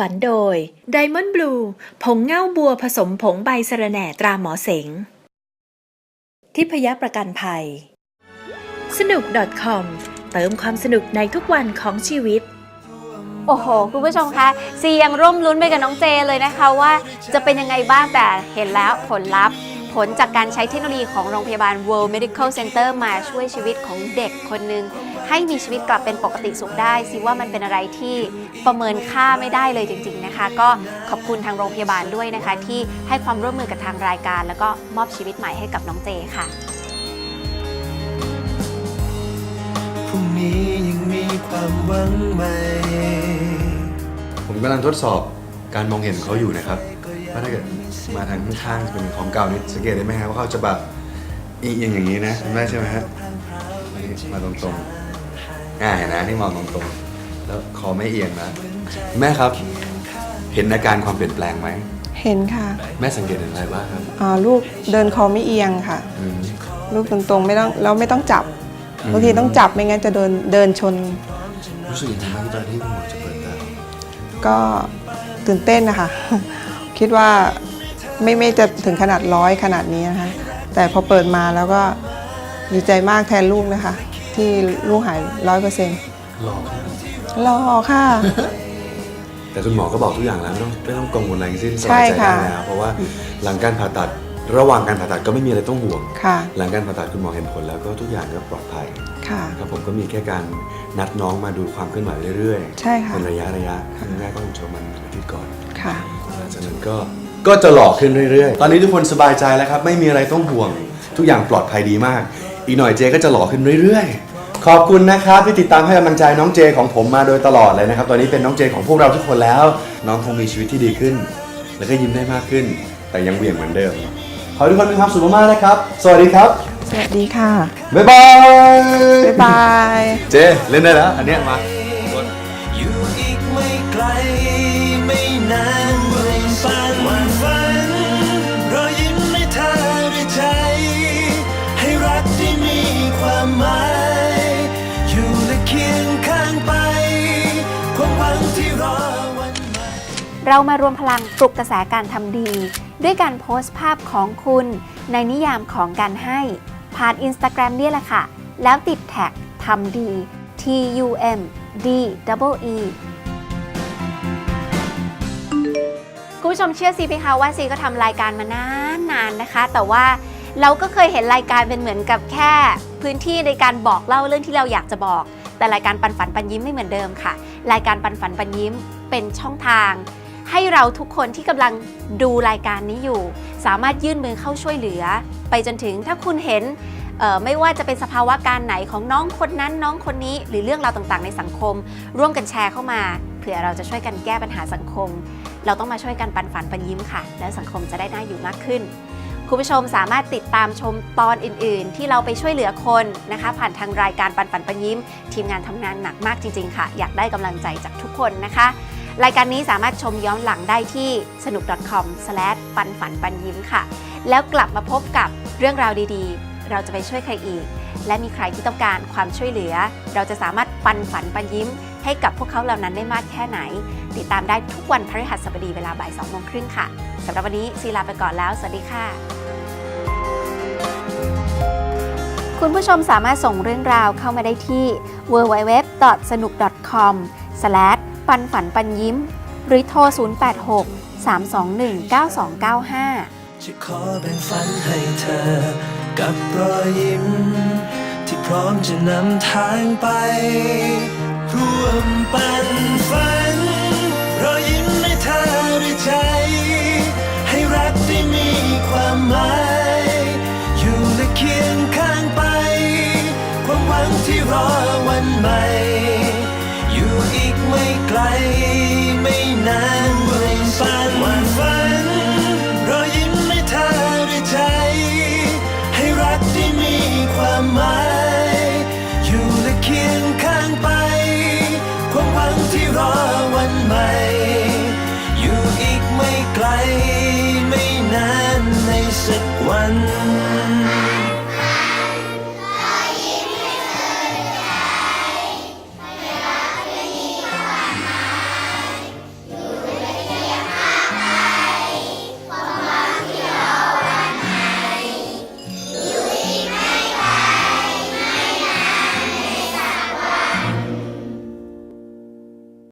ฝันโดย Diamond Blue ผงเง่าบัวผสมผงใบสะระแหน่ตราหมอเสง ทิพยประกันภัย สนุก .com เติมความสนุกในทุกวันของชีวิตโอ้โห คุณผู้ชมคะซียังร่วมลุ้นไปกับน้องเจเลยนะคะว่าจะเป็นยังไงบ้างแต่เห็นแล้วผลลัพธ์ ผลจากการใช้เทคโนโลยีของโรงพยาบาล World Medical Center มาช่วยชีวิตของเด็กคนหนึ่งให้มีชีวิตกลับเป็นปกติสุขได้ซีว่ามันเป็นอะไรที่ประเมินค่าไม่ได้เลยจริง ๆนะคะ ก็ขอบคุณทางโรงพยาบาลด้วยนะคะ ที่ให้ความร่วมมือกับทางรายการ แล้วก็มอบชีวิตใหม่ให้กับน้องเจค่ะพรุ่งนี้ยังมีความหวังไหมผมกำลังทดสอบการมองเห็นเขาอยู่นะครับ ว่าถ้าเกิดมาทางข้างๆจะเป็นของเก่านี่สังเกตได้ไหมครับว่าเขาจะแบบเอียงๆอย่างนี้นะเห็นไหมใช่ไหมฮะนี่มาตรงๆอ่าเห็นนะนี่มองตรงๆแล้วคอไม่เอียงนะแม่ครับเห็นอาการความเปลี่ยนแปลงไหมเห็นค่ะแม่สังเกตเห็นอะไรบ้างครับอ่าลูกเดินคอไม่เอียงค่ะ อืม ลูกตรงๆไม่ต้องแล้วไม่ต้องจับอืม บางทีต้องจับไม่งั้นจะเดินเดินชนรู้สึกยังไงบ้างที่ตอนที่คุณหมอจะเปิดตาก็ตื่นเต้นนะคะ คิดว่าไม่ไม่จะถึงขนาดร้อยขนาดนี้นะคะ แต่พอเปิดมาแล้วก็ดีใจมากแทนลูกนะคะ ที่ลูกหายร้อยเปอร์เซ็นต์หลอกขึ้นรอค่ะ แต่คุณหมอก็บอกทุกอย่างแล้วไม่ต้องไม่ต้องกังวลอะไรทั้งสิ้นสใช่บายใจค่ะได้แล้วเพราะว่าหลังการผ่าตัดระหว่างการผ่าตัดก็ไม่มีอะไรต้องห่วง ค่ะ หลังการผ่าตัดคุณหมอเห็นผลแล้วก็ทุกอย่างก็ปลอดภัยค่ะ ครับผมก็มีแค่การนัดน้องมาดูความเคลื่อนไหวเรื่อยใช่ค่ะ เป็นระยะระยะครั้งแรกก็คงจะประมันอาทิตย์ก่อนค่ะ หลังจากนั้นก็ก็จะหล่อขึ้นเรื่อยๆ ตอนนี้ทุกคนสบายใจแล้วครับ ไม่มีอะไรต้องห่วง ทุกอย่างปลอดภัยดีมาก อีกหน่อยเจก็จะหล่อขึ้นเรื่อยๆ ขอบคุณนะครับที่ติดตามให้กำลังใจน้องเจของผมมาโดยตลอดเลยนะครับ ตอนนี้เป็นน้องเจของพวกเราทุกคนแล้ว น้องคงมีชีวิตที่ดีขึ้น แล้วก็ยิ้มได้มากขึ้น แต่ยังเหวี่ยงเหมือนเดิม ขอให้ทุกคนมีความสุขมากๆนะครับ สวัสดีครับ สวัสดีค่ะ บ๊ายบาย บ๊ายบาย เจเล่นได้แล้ว อันเนี้ยมา อยู่อีกไม่ไกลไม่นาน เรามารวมพลังปลุกกระแสการทำดี ด้วยการโพสต์ภาพของคุณ ในนิยามของการให้ ผ่าน Instagram เนี่ยแหละค่ะ แล้วติดแท็กทำดี T U M D E E คุณผู้ชมเชื่อซีไหมคะว่าซีก็ทำรายการมานานนานนะคะ แต่ว่าเราก็เคยเห็นรายการเป็นเหมือนกับแค่พื้นที่ในการบอกเล่าเรื่องที่เราอยากจะบอก แต่รายการปันฝันปันยิ้มไม่เหมือนเดิมค่ะ รายการปันฝันปันยิ้มเป็นช่องทาง ให้เราทุกคนที่กำลังดูรายการนี้อยู่ สามารถยื่นมือเข้าช่วยเหลือ ไปจนถึงถ้าคุณเห็นไม่ว่าจะเป็นสภาวะการไหนของน้องคนนั้นน้องคนนี้ หรือเรื่องราวต่างๆ ในสังคม ร่วมกันแชร์เข้ามาเผื่อเราจะช่วยกันแก้ปัญหาสังคม เราต้องมาช่วยกันปันฝันปันยิ้มค่ะ แล้วสังคมจะได้น่าอยู่มากขึ้นคุณผู้ชมสามารถติดตามชมตอนอื่น ๆ ที่เราไปช่วยเหลือคนนะคะ ผ่านทางรายการปันฝันปันยิ้ม ทีมงานทำงานหนักมากจริง ๆ ค่ะ อยากได้กำลังใจจากทุกคนนะคะ รายการนี้สามารถชมย้อนหลังได้ที่สนุก .com/ ปันฝันปันยิ้มค่ะ แล้วกลับมาพบกับเรื่องราวดีๆ เราจะไปช่วยใครอีก และมีใครที่ต้องการความช่วยเหลือ เราจะสามารถปันฝันปันยิ้ม ให้กับพวกเขาเหล่านั้นได้มากแค่ไหน ติดตามได้ทุกวันพฤหัสบดีเวลาบ่าย2โมงครึ่งค่ะสำหรับวันนี้ซีลาไปก่อนแล้ว สวัสดีค่ะ คุณผู้ชมสามารถส่งเรื่องราวเข้ามาได้ที่ www.sanuk.com/ ปันฝันปันยิ้ม หรือโทร 086 321 9295 จะขอเป็นฝันให้เธอ กับรอยยิ้ม ที่พร้อมจะนำทางไป ร่วมปัน